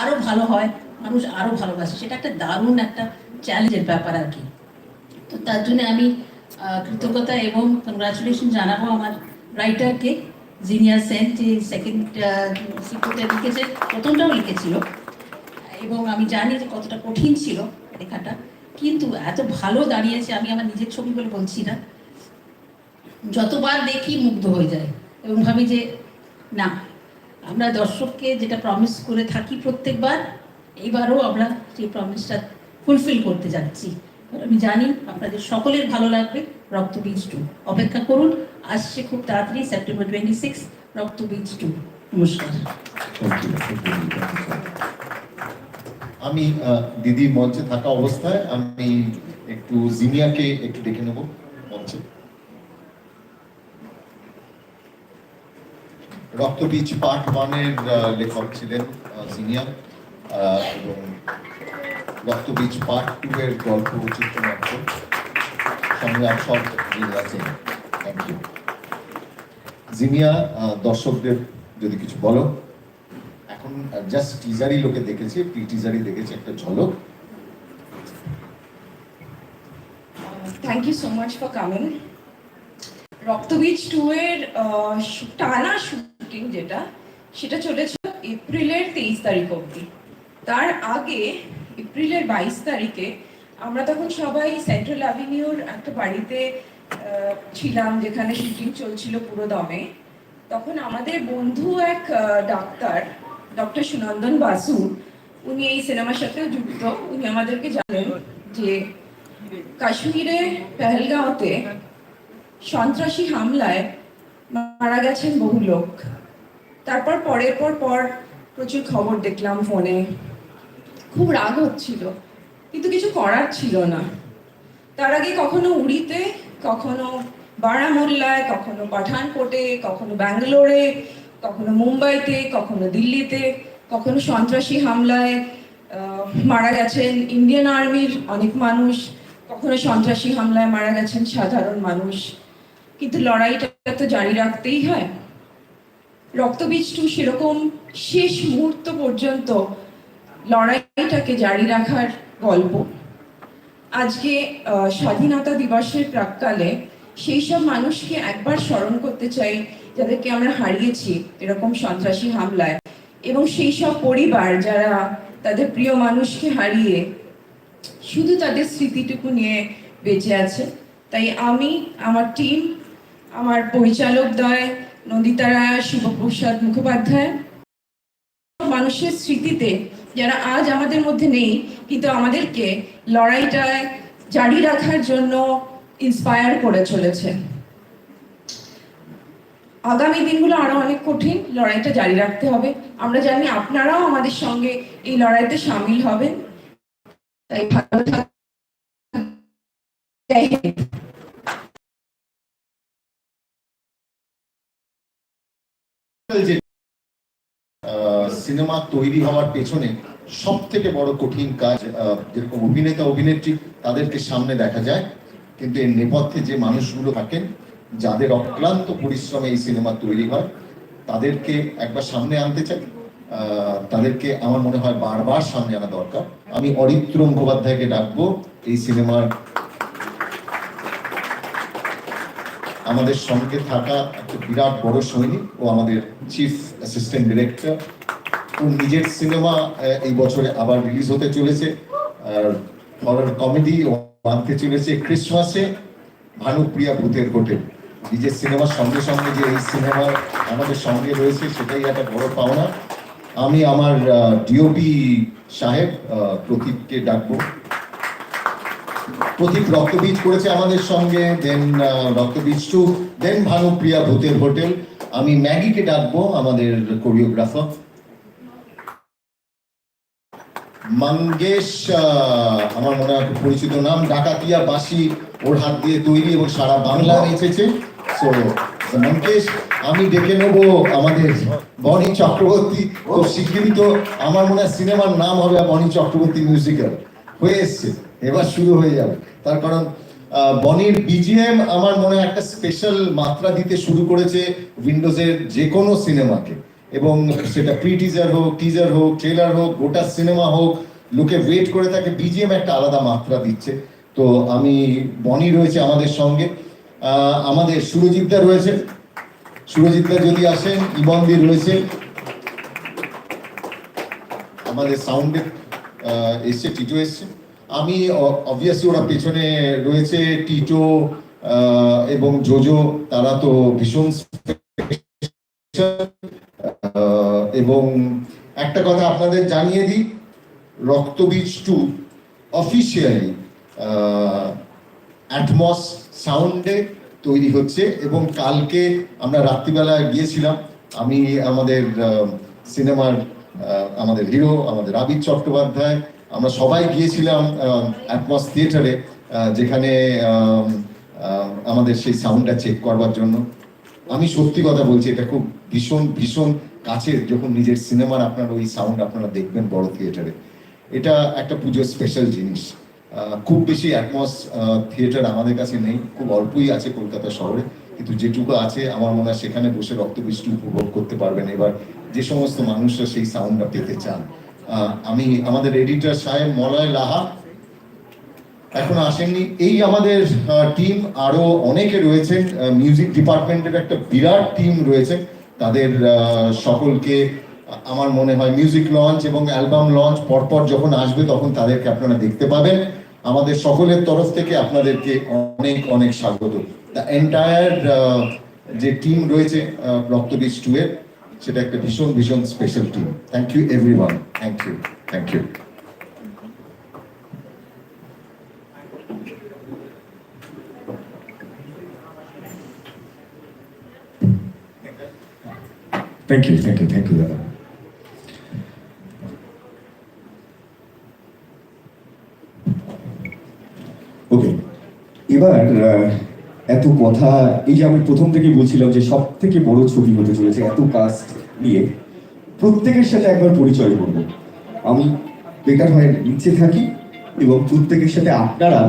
আরও ভালো হয়, মানুষ আরও ভালোবাসে। সেটা একটা দারুণ একটা চ্যালেঞ্জের ব্যাপার আর কি। তো তার জন্য আমি কৃতজ্ঞতা এবং কংগ্রাচুলেশন জানাব আমার রাইটারকে জিনিয়া সেন যে সেকেন্ড সিকুতে লিখেছে, প্রথমটাও লিখেছিল। এবং আমি জানি যে কতটা কঠিন ছিল লেখাটা, কিন্তু এত ভালো দাঁড়িয়েছে, আমি আমার নিজের ছবি বলে বলছি না। যতবার দেখি মুগ্ধ হয়ে যায় এবং ভাবি যে, না আমরা দর্শককে যেটা প্রমিস করে থাকি প্রত্যেকবার, এইবারও আমরা সেই প্রমিসটা ফুলফিল করতে যাচ্ছি। আমি জানি আপনাদের সকলের ভালো লাগবে রক্তবীজ টু। অপেক্ষা করুন, আসছে খুব তাড়াতাড়ি September twenty six Raktabeej two. নমস্কার। আমি দিদি মঞ্চে থাকা অবস্থায় আমি একটু জিনিয়াকে একটু ডেকে নেব মঞ্চে। রক্তবীজ পার্ট ওয়ানের লেখক ছিলেন আহ, এবং রক্তবীজ পার্ট টু এর গল্প চিত্রনাট্য সংলাপ সব আছেন থ্যাংক ইউ জিনিয়া দর্শকদের যদি কিছু বলো। এখন জাস্ট টিজারই লোকে দেখেছে প্রি টিজারই দেখেছে একটা ঝলক। Thank you so much for coming Raktabeej two এর টানা শুটিং যেটা, সেটা চলেছে এপ্রিলের তেইশ তারিখ অবধি। তার আগে এপ্রিলের বাইশ তারিখে আমরা তখন সবাই সেন্ট্রাল অ্যাভিনিউর একটা বাড়িতে ছিলাম যেখানে শুটিং চলছিল পুরো দমে। তখন আমাদের বন্ধু এক ডাক্তার, ডক্টর সুনন্দন বাসু, উনি এই সিনেমার সাথে যুক্ত। উনি আমাদেরকে জানেন যে কাশ্মীরে পেহেলগাঁওতে সন্ত্রাসী হামলায় মারা গেছেন বহু লোক। তারপর পরের পর পর প্রচুর খবর দেখলাম ফোনে। খুব রাগ হচ্ছিল, কিন্তু কিছু করার ছিল না। তার আগে কখনো উড়িতে, কখনো বারামুল্লায়, কখনো পাঠানকোটে, কখনো ব্যাঙ্গালোরে, কখনো মুম্বাইতে, কখনো দিল্লিতে, কখনো সন্ত্রাসী হামলায় মারা গেছেন ইন্ডিয়ান আর্মির অনেক মানুষ, কখনো সন্ত্রাসী হামলায় মারা গেছেন সাধারণ মানুষ। কিন্তু লড়াইটা তো জারি রাখতেই হয়। রক্তবীজ টু সেরকম শেষ মুহূর্ত পর্যন্ত লড়াইটাকে জারি রাখার গল্প। আজকে স্বাধীনতা দিবসের প্রাককালে সেই সব মানুষকে একবার স্মরণ করতে চাই, যাদেরকে আমরা হারিয়েছি এরকম সন্ত্রাসী হামলায়। এবং সেই সব পরিবার যারা তাদের প্রিয় মানুষকে হারিয়ে শুধু তাদের স্মৃতিটুকু নিয়ে বেঁচে আছে। তাই আমি, আমার টিম আমার পরিচালক দয় নন্দিতা রায় শিবপ্রসাদ মুখোপাধ্যায়, মানুষের স্মৃতিতে যারা আজ আমাদের মধ্যে নেই, কিন্তু আমাদেরকে লড়াইটায় জারি রাখার জন্য ইন্সপায়ার করে চলেছে। আগামী দিনগুলো আরও অনেক কঠিন, লড়াইটা জারি রাখতে হবে। আমরা জানি আপনারাও আমাদের সঙ্গে এই লড়াইতে সামিল হবেন। তাই ভালো থাক যে সিনেমা তৈরি হওয়ার পেছনে সব থেকে বড় কঠিন কাজ যেরকম অভিনেতা, অভিনেত্রী তাদেরকে সামনে দেখা যায়, কিন্তু এর নেপথ্যে যে মানুষগুলো থাকেন, যাদের অক্লান্ত পরিশ্রমে এই সিনেমা তৈরি হয়, তাদেরকে একবার সামনে আনতে চাই। তাদেরকে আমার মনে হয় বারবার সামনে আনা দরকার। আমি অরিত্র মুখোপাধ্যায়কে ডাকবো, এই সিনেমার আমাদের সঙ্গে থাকা একটা বিরাট বড় সৈনিক ও আমাদের চিফ অ্যাসিস্ট্যান্ট ডিরেক্টর ও নিজের সিনেমা এই বছরে আবার রিলিজ হতে চলেছে। আর হরর কমেডি ও আনতে চলেছে ক্রিসমাসে ভানুপ্রিয়া ভূতের হোটেল নিজের সিনেমার সঙ্গে সঙ্গে যে এই সিনেমা আমাদের সঙ্গে রয়েছে, সেটাই একটা বড় পাওনা। আমি আমার ডিওপি সাহেব প্রদীপকে ডাকবো। প্রদীপ রক্তবীজ করেছে আমাদের সঙ্গে দেন রক্তবীজ টু দেন ভানুপ্রিয়া ভূতের হোটেল। আমি ম্যাগিকে ডাকবো, আমাদের কোরিওগ্রাফার মঙ্গেশ আমার মনে হয় পরিচিত নাম ডাকাতিয়া বাসি ওর হাত দিয়ে তৈরি এবং সারা বাংলা নেচেছে। সো মঙ্গেশ, আমি ডেকে নেব আমাদের বনি চক্রবর্তী। ও শিগগিরই তো আমার মনে হয় সিনেমার নাম হবে বনি চক্রবর্তী মিউজিক্যাল হয়ে এসছে। এবার শুরু হয়ে যাবে। তার কারণ বনির বিজিএম আমার মনে হয় একটা স্পেশাল মাত্রা দিতে শুরু করেছে উইন্ডোজের যে কোনো সিনেমাকে। এবং সেটা প্রি টিজার হোক টিজার হোক ট্রেলার হোক, গোটা সিনেমা হোক, লোকে ওয়েট করে থাকে বিজিএম একটা আলাদা মাত্রা দিচ্ছে। তো আমি, বনি রয়েছে আমাদের সঙ্গে। আমাদের সুরজিৎদা রয়েছে। সুরজিৎদা যদি আসেন ইমনদি রয়েছে। আমাদের সাউন্ডে এসছে, টিটো এসছে। আমি অবভিয়াসলি ওরা পেছনে রয়েছে, টিটো এবং জোজো, তারা তো ভীষণ এবং একটা কথা আপনাদের জানিয়ে দিই, রক্তবীজ টু অফিসিয়ালি অ্যাটমস সাউন্ডে তৈরি হচ্ছে এবং কালকে আমরা রাত্রিবেলা গিয়েছিলাম। আমি আমাদের সিনেমার আমাদের হিরো, আমাদের আবির চট্টোপাধ্যায় আমরা সবাই গিয়েছিলাম অ্যাটমস থিয়েটারে যেখানে আম, আম, আমাদের সেই সাউন্ডটা চেক করবার জন্য। আমি সত্যি কথা বলছি এটা খুব ভীষণ ভীষণ কাছের যখন নিজের সিনেমার আপনার ওই সাউন্ড আপনারা দেখবেন বড় থিয়েটারে এটা একটা পুজোর স্পেশাল জিনিস। খুব বেশি অ্যাটমস থিয়েটার আমাদের কাছে নেই খুব অল্পই আছে কলকাতা শহরে কিন্তু যেটুকু আছে আমার মনে হয় সেখানে বসে রক্তবৃষ্টি উপভোগ করতে পারবেন। এবার যে সমস্ত মানুষরা সেই সাউন্ডটা পেতে চান আমি আমাদের এডিটর সাহেব মলয় লাহা এখন আসেননি। এই আমাদের টিম আরও অনেকে রয়েছেন মিউজিক ডিপার্টমেন্টের একটা বিরাট টিম রয়েছে। তাদের সকলকে আমার মনে হয় মিউজিক লঞ্চ এবং অ্যালবাম লঞ্চ পরপর যখন আসবে তখন তাদেরকে আপনারা দেখতে পাবেন। আমাদের সকলের তরফ থেকে আপনাদেরকে অনেক অনেক স্বাগত। দ্য এন্টায়ার যে টিম রয়েছে রক্তবীজ টু এর সেটা একটা ভীষণ ভীষণ special team thank you everyone thank you thank you thank you thank you thank you দাদা ওকে এবার আহ, এত কথা, এই যে আমি প্রথম থেকে বলছিলাম যে সব থেকে বড় ছবি হতে চলেছে এত কাস্ট নিয়ে, প্রত্যেকের সাথে একবার পরিচয় করব। আমি বেকার হয় নিচে থাকি এবং প্রত্যেকের সাথে আপনারা